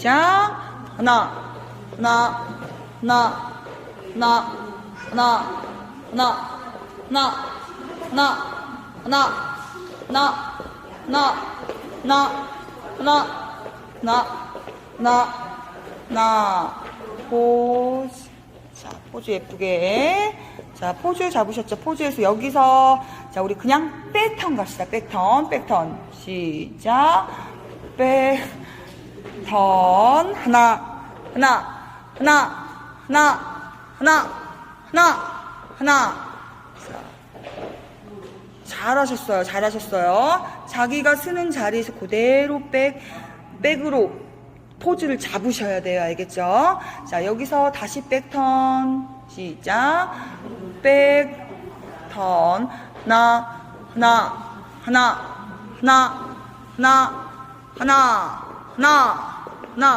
시작. 하나, 하나, 하나, 하나, 하나, 하나, 하나, 하나, 하나, 하나, 하나, 하나, 하나, 하나, 하나, 하나, 포즈. 자, 포즈 예쁘게. 자, 포즈 잡으셨죠? 포즈에서 여기서, 자, 우리 그냥 백턴 갑시다. 백턴, 백턴. 시작. 백, 턴. 하나, 하나, 하나, 하나, 하나, 하나, 하나. 잘하셨어요. 잘하셨어요. 자기가 쓰는 자리에서 그대로 백, 백으로 포즈를 잡으셔야 돼요. 알겠죠? 자, 여기서 다시 백턴. 시작. 백턴. 하나, 하나, 하나, 하나, 하나, 하나, 하나,